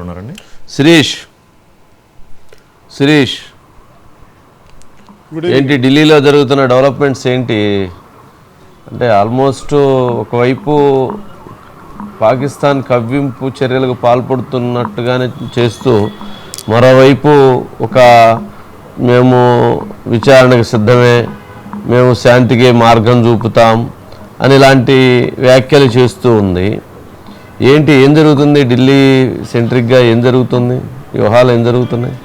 ఉన్నారండి? శిరీష్ శిరీష్ ఏంటి ఢిల్లీలో జరుగుతున్న డెవలప్మెంట్స్ ఏంటి? అంటే ఆల్మోస్ట్ ఒకవైపు పాకిస్తాన్ కవ్వింపు చర్యలకు పాల్పడుతున్నట్టుగానే చేస్తూ మరోవైపు ఒక మేము విచారణకు సిద్ధమే మేము శాంతికి మార్గం చూపుతాం అని ఇలాంటి వ్యాఖ్యలు చేస్తూ ఉంది. ఏంటి ఏం జరుగుతుంది? ఢిల్లీ సెంట్రిక్గా ఏం జరుగుతుంది? వ్యూహాలు ఏం జరుగుతున్నాయి?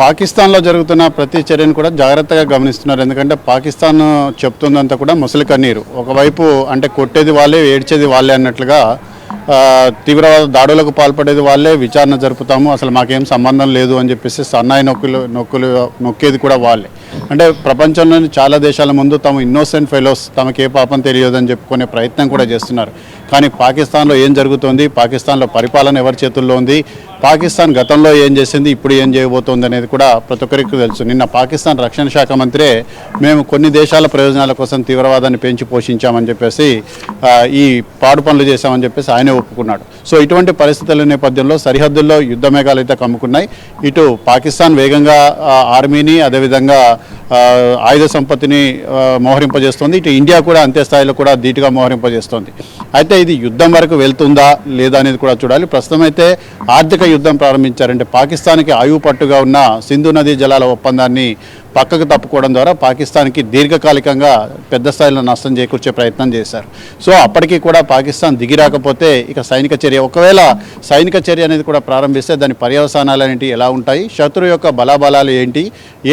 పాకిస్తాన్లో జరుగుతున్న ప్రతి చర్యను కూడా జాగ్రత్తగా గమనిస్తున్నారు. ఎందుకంటే పాకిస్తాన్ చెప్తుందంతా కూడా ముసలి కన్నీరు. ఒకవైపు అంటే కొట్టేది వాళ్ళే ఏడ్చేది వాళ్ళే అన్నట్లుగా తీవ్రవాద దాడులకు పాల్పడేది వాళ్ళే విచారణ జరుపుతాము అసలు మాకేం సంబంధం లేదు అని చెప్పేసి సన్నాయి నొక్కులు నొక్కులు నొక్కేది కూడా వాళ్ళే. అంటే ప్రపంచంలోని చాలా దేశాల ముందు తమ ఇన్నోసెంట్ ఫెలోస్ తమకి ఏ పాపం తెలియదు అని చెప్పుకునే ప్రయత్నం కూడా చేస్తున్నారు. కానీ పాకిస్తాన్లో ఏం జరుగుతోంది? పాకిస్తాన్లో పరిపాలన ఎవరి చేతుల్లో ఉంది? పాకిస్తాన్ గతంలో ఏం చేసింది ఇప్పుడు ఏం చేయబోతోంది అనేది కూడా ప్రతి ఒక్కరికి తెలుసు. నిన్న పాకిస్తాన్ రక్షణ శాఖ మంత్రే మేము కొన్ని దేశాల ప్రయోజనాల కోసం తీవ్రవాదాన్ని పెంచి పోషించామని చెప్పేసి ఈ పాడు పనులు చేశామని చెప్పేసి ఆయనే ఒప్పుకున్నాడు. సో ఇటువంటి పరిస్థితుల నేపథ్యంలో సరిహద్దుల్లో యుద్ధ మేఘాలు అయితే కమ్ముకున్నాయి. ఇటు పాకిస్తాన్ వేగంగా ఆర్మీని అదేవిధంగా ఆయుధ సంపత్తిని మోహరింపజేస్తుంది. ఇటు ఇండియా కూడా అంతే స్థాయిలో కూడా ధీటుగా మోహరింపజేస్తుంది. అయితే ఇది యుద్ధం వరకు వెళ్తుందా లేదా అనేది కూడా చూడాలి. ప్రస్తుతం అయితే ఆర్థిక యుద్ధం ప్రారంభించారంటే పాకిస్తాన్కి ఆయువు పట్టుగా ఉన్న సింధు నదీ జలాల ఒప్పందాన్ని పక్కకు తప్పుకోవడం ద్వారా పాకిస్తాన్కి దీర్ఘకాలికంగా పెద్ద స్థాయిలో నష్టం చేకూర్చే ప్రయత్నం చేశారు. సో అప్పటికి కూడా పాకిస్తాన్ దిగి రాకపోతే ఇక సైనిక చర్య ఒకవేళ సైనిక చర్య అనేది కూడా ప్రారంభిస్తే దాని పర్యవసానాలు అనేవి ఎలా ఉంటాయి? శత్రు యొక్క బలాబలాలు ఏంటి?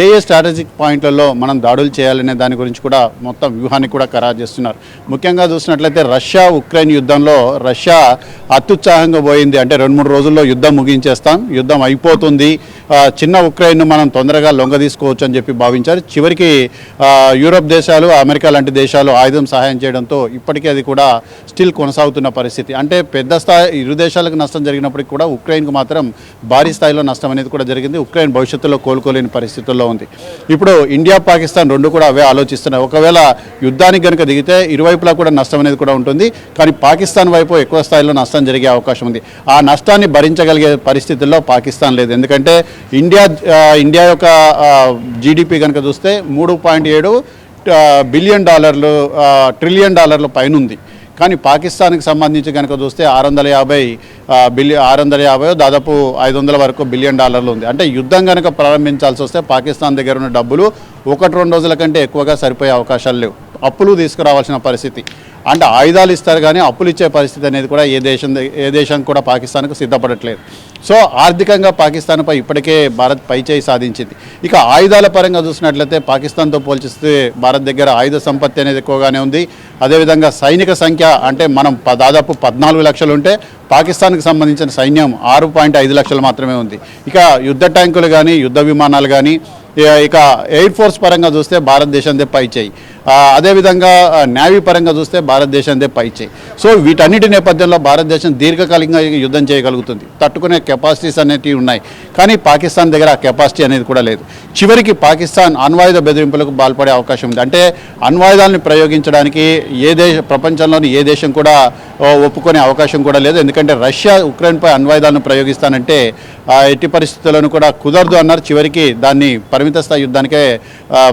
ఏ ఏ స్ట్రాటజిక్ పాయింట్లలో మనం దాడులు చేయాలనే దాని గురించి కూడా మొత్తం వ్యూహాన్ని కూడా ఖరారు చేస్తున్నారు. ముఖ్యంగా చూసినట్లయితే రష్యా ఉక్రెయిన్ యుద్ధంలో రష్యా అత్యుత్సాహంగా పోయింది. అంటే రెండు మూడు రోజుల్లో యుద్ధం ముగించేస్తాం యుద్ధం అయిపోతుంది. చిన్న ఉక్రెయిన్ను మనం తొందరగా లొంగ తీసుకోవచ్చు అని చెప్పి భావించారు. చివరికి యూరప్ యూరోప్ దేశాలు అమెరికా లాంటి దేశాలు ఆయుధం సహాయం చేయడంతో ఇప్పటికీ అది కూడా స్టిల్ కొనసాగుతున్న పరిస్థితి. అంటే పెద్ద స్థాయి ఇరు దేశాలకు నష్టం జరిగినప్పటికీ కూడా ఉక్రెయిన్కు మాత్రం భారీ స్థాయిలో నష్టం అనేది కూడా జరిగింది. ఉక్రెయిన్ భవిష్యత్తులో కోలుకోలేని పరిస్థితుల్లో ఉంది. ఇప్పుడు ఇండియా పాకిస్తాన్ రెండు కూడా అవే ఆలోచిస్తున్నాయి. ఒకవేళ యుద్ధానికి కనుక దిగితే ఇరువైపులా కూడా నష్టం అనేది కూడా ఉంటుంది. కానీ పాకిస్తాన్ వైపు ఎక్కువ స్థాయిలో నష్టం జరిగే అవకాశం ఉంది. ఆ నష్టాన్ని భరించగలిగే పరిస్థితుల్లో పాకిస్తాన్ లేదు. ఎందుకంటే ఇండియా ఇండియా యొక్క జీడిపి కనుక చూస్తే మూడు పాయింట్ ఏడు బిలియన్ డాలర్లు ట్రిలియన్ డాలర్ల పైన ఉంది కానీ పాకిస్తాన్కి సంబంధించి కనుక చూస్తే ఆరు వందల యాభై బిలియన్ ఆరు వందల యాభై దాదాపు ఐదు వందల వరకు బిలియన్ డాలర్లు ఉంది. అంటే యుద్ధం కనుక ప్రారంభించాల్సి వస్తే పాకిస్తాన్ దగ్గర ఉన్న డబ్బులు ఒకటి రెండు రోజుల కంటే ఎక్కువగా సరిపోయే అవకాశాలు లేవు. అప్పులు తీసుకురావాల్సిన పరిస్థితి. అంటే ఆయుధాలు ఇస్తారు కానీ అప్పులు ఇచ్చే పరిస్థితి అనేది కూడా ఏ దేశం ఏ దేశం కూడా పాకిస్తాన్కు సిద్ధపడట్లేదు. సో ఆర్థికంగా పాకిస్తాన్పై ఇప్పటికే భారత్ పైచేయి సాధించింది. ఇక ఆయుధాల పరంగా చూసినట్లయితే పాకిస్తాన్తో పోల్చిస్తే భారత్ దగ్గర ఆయుధ సంపత్తి అనేది ఎక్కువగానే ఉంది. అదేవిధంగా సైనిక సంఖ్య అంటే మనం దాదాపు పద్నాలుగు లక్షలు ఉంటే పాకిస్తాన్కి సంబంధించిన సైన్యం ఆరు పాయింట్ ఐదు లక్షలు మాత్రమే ఉంది. ఇక యుద్ధ ట్యాంకులు కానీ యుద్ధ విమానాలు కానీ ఇక- ఎయిర్ ఫోర్స్ పరంగా చూస్తే భారతదేశందే పైచేయి. అదేవిధంగా నేవీ పరంగా చూస్తే భారతదేశందే పై సో వీటన్నిటి నేపథ్యంలో భారతదేశం దీర్ఘకాలికంగా యుద్ధం చేయగలుగుతుంది. తట్టుకునే కెపాసిటీస్ అనేటివి ఉన్నాయి. కానీ పాకిస్తాన్ దగ్గర ఆ కెపాసిటీ అనేది కూడా లేదు. చివరికి పాకిస్తాన్ అణ్వాయుధ బెదిరింపులకు పాల్పడే అవకాశం ఉంది. అంటే అణ్వాయుధాలను ప్రయోగించడానికి ఏ దేశ ప్రపంచంలోని ఏ దేశం కూడా ఒప్పుకునే అవకాశం కూడా లేదు. ఎందుకంటే రష్యా ఉక్రెయిన్పై అణ్వాయుధాలను ప్రయోగిస్తానంటే ఎట్టి పరిస్థితుల్లోనూ కూడా కుదరదు అన్నారు. చివరికి దాన్ని పరిమిత స్థాయి యుద్ధానికే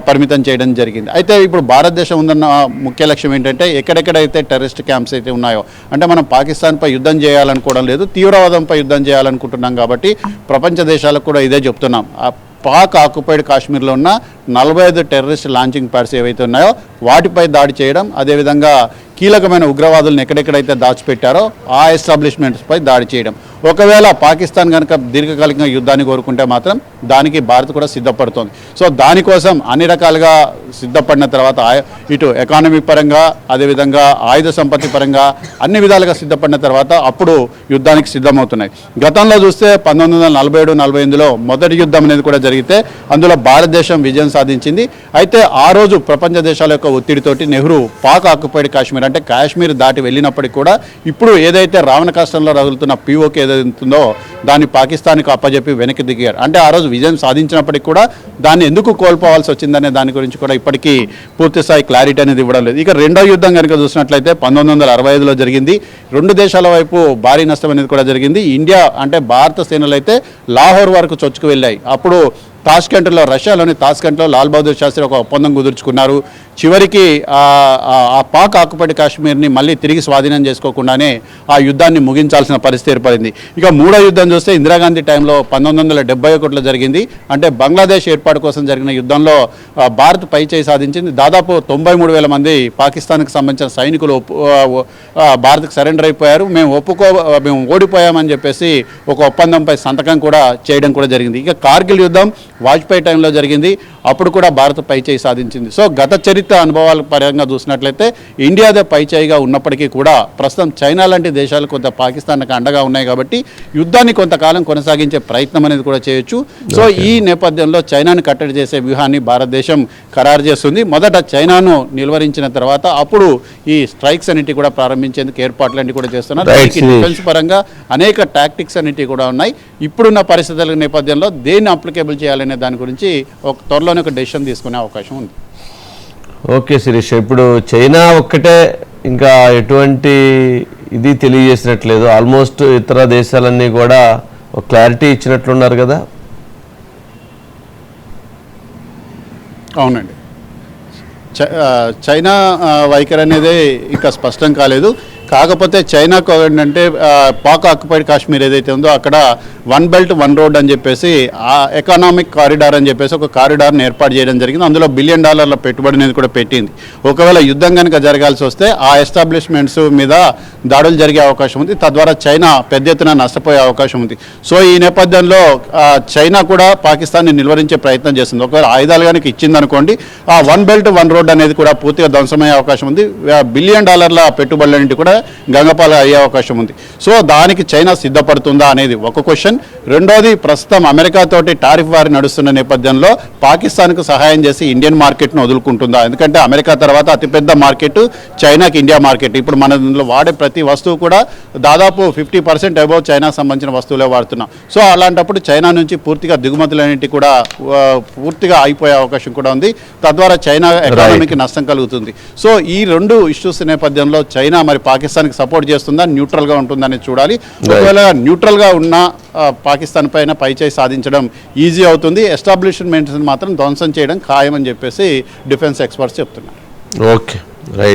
పరిమితం చేయడం జరిగింది. అయితే ఇప్పుడు భారతదేశం ఉందన్న ముఖ్య లక్ష్యం ఏంటంటే ఎక్కడెక్కడైతే టెర్రరిస్ట్ క్యాంప్స్ అయితే ఉన్నాయో అంటే మనం పాకిస్తాన్పై యుద్ధం చేయాలనుకోవడం లేదు తీవ్రవాదంపై యుద్ధం చేయాలనుకుంటున్నాం కాబట్టి ప్రపంచ దేశాలకు కూడా ఇదే చెప్తున్నాం. ఆ పాక్ ఆక్యుపైడ్ కాశ్మీర్లో ఉన్న నలభై ఐదు టెర్రరిస్ట్ లాంచింగ్ ప్యాడ్స్ ఏవైతే ఉన్నాయో వాటిపై దాడి చేయడం అదేవిధంగా కీలకమైన ఉగ్రవాదులను ఎక్కడెక్కడైతే దాచిపెట్టారో ఆ ఎస్టాబ్లిష్మెంట్స్పై దాడి చేయడం. ఒకవేళ పాకిస్తాన్ కనుక దీర్ఘకాలికంగా యుద్ధాన్ని కోరుకుంటే మాత్రం దానికి భారత్ కూడా సిద్ధపడుతోంది. సో దానికోసం అన్ని రకాలుగా సిద్ధపడిన తర్వాత ఇటు ఎకానమీ పరంగా అదేవిధంగా ఆయుధ సంపత్తి పరంగా అన్ని విధాలుగా సిద్ధపడిన తర్వాత అప్పుడు యుద్ధానికి సిద్ధమవుతున్నాయి. గతంలో చూస్తే పంతొమ్మిది వందల నలభై ఏడు నలభై ఎనిమిదిలో మొదటి యుద్ధం అనేది కూడా జరిగితే అందులో భారతదేశం విజయం సాధించింది. అయితే ఆ రోజు ప్రపంచ దేశాల యొక్క ఒత్తిడితోటి నెహ్రూ పాక్ ఆక్యుపైడ్ కాశ్మీర్ అంటే కాశ్మీర్ దాటి వెళ్ళినప్పటికీ కూడా ఇప్పుడు ఏదైతే రావణ కాష్టంలో రగులుతున్న పీఓకే ఏదైతుందో దాన్ని పాకిస్తాన్కి అప్పజెప్పి వెనక్కి దిగారు. అంటే ఆ రోజు విజయం సాధించినప్పటికీ కూడా దాన్ని ఎందుకు కోల్పోవాల్సి వచ్చిందనే దాని గురించి కూడా ఇప్పటికీ పూర్తి స్థాయి క్లారిటీ అనేది ఇవ్వడం లేదు. ఇక రెండో యుద్ధం కనుక చూసినట్లయితే పంతొమ్మిది వందల అరవై ఐదులో జరిగింది. రెండు దేశాల వైపు భారీ నష్టం అనేది కూడా జరిగింది. ఇండియా అంటే భారత సేనలు అయితే లాహోర్ వరకు చొచ్చుకు వెళ్ళాయి. అప్పుడు తాష్కెంట్లో రష్యాలోని తాష్కెంట్లో లాల్ బహదూర్ శాస్త్రి ఒక ఒప్పందం కుదుర్చుకున్నారు. చివరికి ఆ పాక్ ఆకుపడి కాశ్మీర్ని మళ్ళీ తిరిగి స్వాధీనం చేసుకోకుండానే ఆ యుద్ధాన్ని ముగించాల్సిన పరిస్థితి ఏర్పడింది. ఇక మూడో యుద్ధం చూస్తే ఇందిరాగాంధీ టైంలో పంతొమ్మిది వందల డెబ్బై ఒకటిలో జరిగింది. అంటే బంగ్లాదేశ్ ఏర్పాటు కోసం జరిగిన యుద్ధంలో భారత్ పై చేయి సాధించింది. దాదాపు తొంభై మూడు వేల మంది పాకిస్తాన్కి సంబంధించిన సైనికులు భారత్కి సరెండర్ అయిపోయారు. మేము ఒప్పుకో మేము ఓడిపోయామని చెప్పేసి ఒక ఒప్పందంపై సంతకం కూడా చేయడం కూడా జరిగింది. ఇక కార్గిల్ యుద్ధం వాజ్పేయి టైంలో జరిగింది. అప్పుడు కూడా భారత్ పై చేయి సాధించింది. సో గత చరిత్ర అనుభవాల పరంగా చూసినట్లయితే ఇండియాదే పై చేయిగా ఉన్నప్పటికీ కూడా ప్రస్తుతం చైనా లాంటి దేశాలు కొంత పాకిస్తాన్కి అండగా ఉన్నాయి కాబట్టి యుద్ధాన్ని కొంతకాలం కొనసాగించే ప్రయత్నం అనేది కూడా చేయొచ్చు. సో ఈ నేపథ్యంలో చైనాను కట్టడి చేసే వ్యూహాన్ని భారతదేశం ఖరారు చేస్తుంది. మొదట చైనాను నిలువరించిన తర్వాత అప్పుడు ఈ స్ట్రైక్స్ అన్నిటి కూడా ప్రారంభించేందుకు ఏర్పాట్లన్నీ కూడా చేస్తున్నారు. డిఫెన్స్ పరంగా అనేక టాక్టిక్స్ అన్నిటి కూడా ఉన్నాయి. ఇప్పుడున్న పరిస్థితుల నేపథ్యంలో దేన్ని అప్లికేబుల్ చేయాలనే దాని గురించి ఒక త్వరలోనే ఒక డెసిషన్ తీసుకునే అవకాశం ఉంది. ఓకే శిరీష్ ఇప్పుడు చైనా ఒక్కటే ఇంకా ఎటువంటి ఇది తెలియజేసినట్లేదు. ఆల్మోస్ట్ ఇతర దేశాలన్నీ కూడా ఒక క్లారిటీ ఇచ్చినట్లున్నారు కదా? అవునండి. చైనా వైఖరి అనేది ఇంకా స్పష్టం కాలేదు. కాకపోతే చైనాకు ఏంటంటే పాక్ ఆక్యుపైడ్ కాశ్మీర్ ఏదైతే ఉందో అక్కడ వన్ బెల్ట్ వన్ రోడ్ అని చెప్పేసి ఆ ఎకనామిక్ కారిడార్ అని చెప్పేసి ఒక కారిడార్ని ఏర్పాటు చేయడం జరిగింది. అందులో బిలియన్ డాలర్ల పెట్టుబడి అనేది కూడా పెట్టింది. ఒకవేళ యుద్ధం కనుక జరగాల్సి వస్తే ఆ ఎస్టాబ్లిష్మెంట్స్ మీద దాడులు జరిగే అవకాశం ఉంది. తద్వారా చైనా పెద్ద ఎత్తున నష్టపోయే అవకాశం ఉంది. సో ఈ నేపథ్యంలో చైనా కూడా పాకిస్తాన్ని నిలువరించే ప్రయత్నం చేస్తుంది. ఒకవేళ ఆయుధాలు కనుక ఇచ్చిందనుకోండి ఆ వన్ బెల్ట్ వన్ రోడ్ అనేది కూడా పూర్తిగా ధ్వంసమయ్యే అవకాశం ఉంది. బిలియన్ డాలర్ల పెట్టుబడులన్నింటి కూడా గంగపాల అయ్యే అవకాశం ఉంది. సో దానికి చైనా సిద్ధపడుతుందా అనేది ఒక క్వశ్చన్. రెండోది ప్రస్తుతం అమెరికా తోటి టారిఫ్ వారి నడుస్తున్న నేపథ్యంలో పాకిస్తాన్కు సహాయం చేసి ఇండియన్ మార్కెట్ను వదులుకుంటుందా? ఎందుకంటే అమెరికా తర్వాత అతిపెద్ద మార్కెట్ చైనాకి ఇండియా మార్కెట్. ఇప్పుడు మన వాడే ప్రతి వస్తువు కూడా దాదాపు ఫిఫ్టీ పర్సెంట్ అబౌవ్ చైనాకు సంబంధించిన వస్తువులే వాడుతున్నాం. సో అలాంటప్పుడు చైనా నుంచి పూర్తిగా దిగుమతులన్నింటి కూడా ఆ, పూర్తిగా అయిపోయే అవకాశం కూడా ఉంది. తద్వారా చైనా ఎకానమీకి నష్టం కలుగుతుంది. సో ఈ రెండు ఇష్యూస్ నేపథ్యంలో చైనా మరి పాకిస్తాన్కి సపోర్ట్ చేస్తుందా న్యూట్రల్గా ఉంటుందని చూడాలి. ఒకవేళ న్యూట్రల్గా ఉన్న పాకిస్తాన్ పైన పైచేయి సాధించడం ఈజీ అవుతుంది. ఎస్టాబ్లిష్మెంట్స్ మాత్రం ధ్వంసం చేయడం ఖాయమని చెప్పేసి డిఫెన్స్ ఎక్స్పర్ట్స్ చెప్తున్నారు. Okay right